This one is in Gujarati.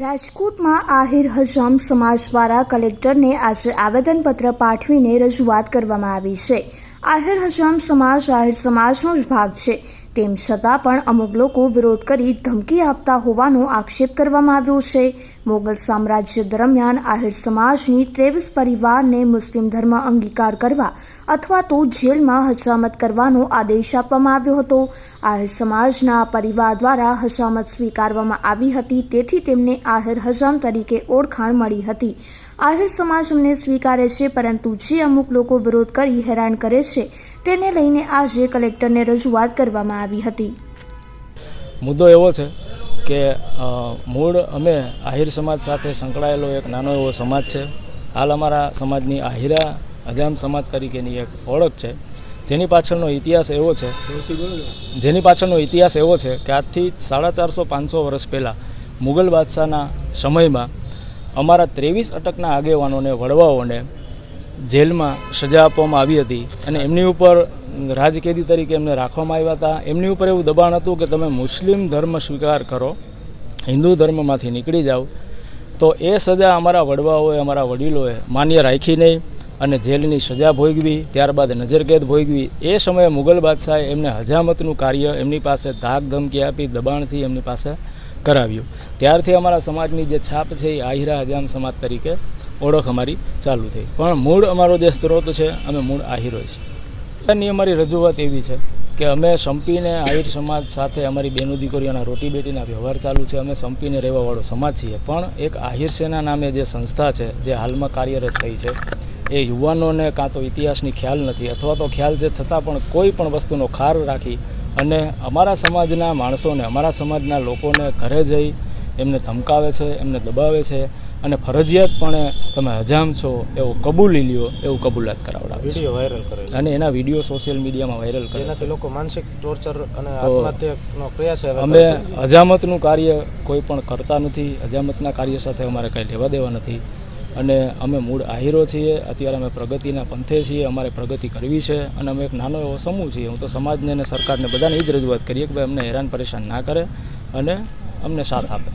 રાજકોટમાં આહિર હજામ સમાજ દ્વારા કલેક્ટરને આજે આવેદનપત્ર પાઠવીને રજૂઆત કરવામાં આવી છે. આહિર હજામ સમાજ આહિર સમાજનો જ ભાગ છે. તેમ છતાં પણ અમુક લોકો વિરોધ કરી ધમકી આપતા હોવાનો આક્ષેપ કરવામાં આવ્યો છે. મોગલ સામ્રાજ્ય દરમિયાન આહિર સમાજની ત્રેવીસ પરિવારને મુસ્લિમ ધર્મ અંગીકાર કરવા અથવા તો જેલમાં હજામત કરવાનો આદેશ આપવામાં આવ્યો હતો. આહિર સમાજના પરિવાર દ્વારા હજામત સ્વીકારવામાં આવી હતી, તેથી તેમને આહિર હજામ તરીકે ઓળખાણ મળી હતી. આહિર સમાજ અમને સ્વીકારે છે, પરંતુ જે અમુક લોકો વિરોધ કરી હેરાન કરે છે, તેને લઈને આજે કલેક્ટરને રજૂઆત કરવામાં આવી હતી. મુદ્દો એવો છે કે મૂળ અમે આહિર સમાજ સાથે સંકળાયેલો એક નાનો એવો સમાજ છે. હાલ અમારા સમાજની આહિરા અજામ સમાજ તરીકેની એક ઓળખ છે. જેની પાછળનો ઇતિહાસ એવો છે, જેની પાછળનો ઇતિહાસ એવો છે કે આજથી સાડા ચારસો પાંચસો વર્ષ પહેલાં મુગલ બાદશાહના સમયમાં અમારા ત્રેવીસ અટકના આગેવાનોને વડવાઓને જેલમાં સજા આપવામાં આવી હતી અને એમની ઉપર રાજકેદી તરીકે એમને રાખવામાં આવ્યા હતા. એમની ઉપર એવું દબાણ હતું કે તમે મુસ્લિમ ધર્મ સ્વીકાર કરો, હિન્દુ ધર્મમાંથી નીકળી જાઓ, તો એ સજા અમારા વડવાઓએ, અમારા વડીલોએ માન્ય રાખી નહીં અને જેલની સજા ભોગવી, ત્યારબાદ નજરકેદ ભોગવી. એ સમયે મુગલ બાદશાહે એમને હજામતનું કાર્ય એમની પાસે ધાક ધમકી આપી, દબાણથી એમની પાસે કરાવ્યું. ત્યારથી અમારા સમાજની જે છાપ છે એ આહિરા હજામ સમાજ તરીકે ઓળખ અમારી ચાલુ થઈ. પણ મૂળ અમારો જે સ્ત્રોત છે, અમે મૂળ આહિરો છીએ. ની અમારી રજૂઆત એવી છે કે અમે સંપીને આહિર સમાજ સાથે અમારી બેનો દીકરીઓના રોટી બેટીના વ્યવહાર ચાલુ છે. અમે સંપીને રહેવાવાળો સમાજ છીએ. પણ એક આહિર સેના નામે જે સંસ્થા છે, જે હાલમાં કાર્યરત થઈ છે, એ યુવાનોને કાં તો ઇતિહાસની ખ્યાલ નથી અથવા તો ખ્યાલ છે, છતાં પણ કોઈ પણ વસ્તુનો ખાર રાખી અને અમારા સમાજના માણસોને, અમારા સમાજના લોકોને ઘરે જઈ એમને ધમકાવે છે એમને દબાવે છે અને ફરજિયાતપણે તમે હજામ છો એવું કબૂલી લ્યો એવું કબૂલાત કરાવડાવે વીડિયો વાયરલ કરે અને એના વીડિયો સોશિયલ મીડિયામાં વાયરલ કરે છે. જેનાથી લોકો માનસિક ટોર્ચર અને આત્મહત્યાનો પ્રયાસ અમે હજામતનું કાર્ય કોઈ પણ કરતા નથી હજામતના કાર્ય સાથે અમારે કંઈ લેવા દેવા નથી. અને અમે મૂળ આહીરો છીએ અત્યારે અમે પ્રગતિના પંથે છીએ અમારે પ્રગતિ કરવી છે અને અમે એક નાનો એવો સમૂહ છીએ. હું તો સમાજને અને સરકારને બધાને એ જ રજૂઆત કરીએ કે ભાઈ અમને હેરાન પરેશાન ના કરે અને અમને સાથ આપે.